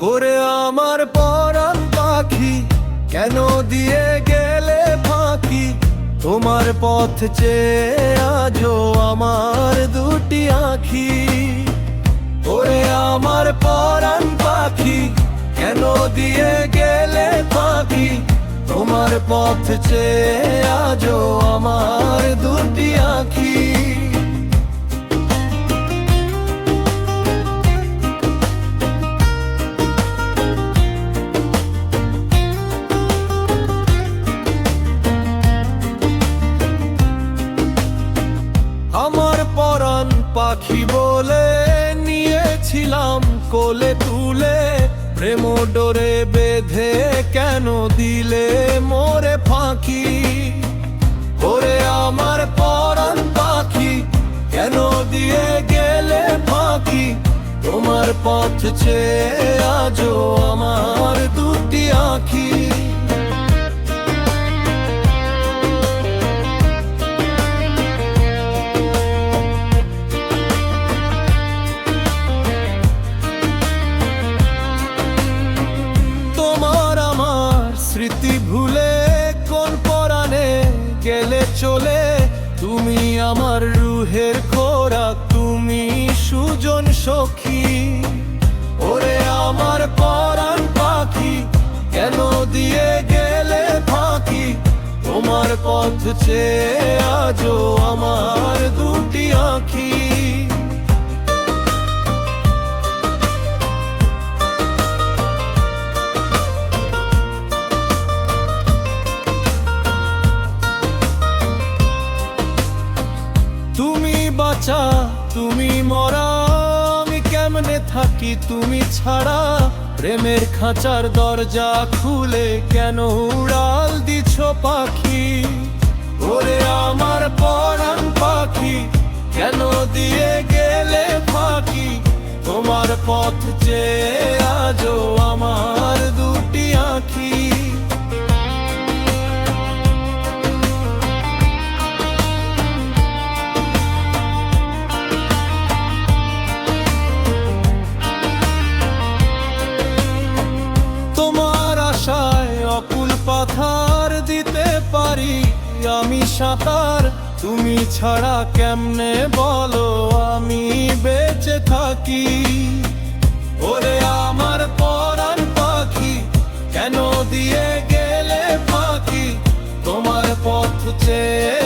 আমার পরাণ পাখি, কেন দিয়ে গেলে ফাঁকি? তোমার পথ চেয়ে আজও আমার দুটি আখি। ওরে আমার পরাণ পাখি, কেন দিয়ে গেলে পাখি তোমার পথ চেয়ে আজও আমার দুটি আখি। আমার পরাণ পাখি বলে নিয়েছিলাম কোলে তুলে। প্রেম ডোরে বেঁধে কেন দিলে মোরে ফাঁকি? ওরে আমার পরাণ পাখি, কেন দিয়ে গেলে ফাঁকি? তোমার পথ চেয়ে আজও আমার দুটি আঁখি। গেলে চলে, তুমি আমার রুহের খোরা তুমি সুজন সখী। ওরে আমার পরাণ পাখি, কেন দিয়ে গেলে ফাঁকি? তোমার পথ চেয়ে আজও তুমি মরা, আমি কেমনে থাকি তুমি ছাড়া? প্রেমের খাঁচার দরজা খুলে কেন উড়াল দিছ পাখি? ওরে আমার পরাণ পাখি, কেন দিয়ে গেলে ফাঁকি? তোমার পথ চেয়ে আজও আমার দুটি আঁখি। সাঁতার দিতে পারি, আমি সাঁতার। তুমি ছাড়া কেমনে বলো, আমি বেঁচে থাকি। ওরে আমার পরাণ পাখি, কেন দিয়ে গেলে পাখি তোমার পথ চেয়ে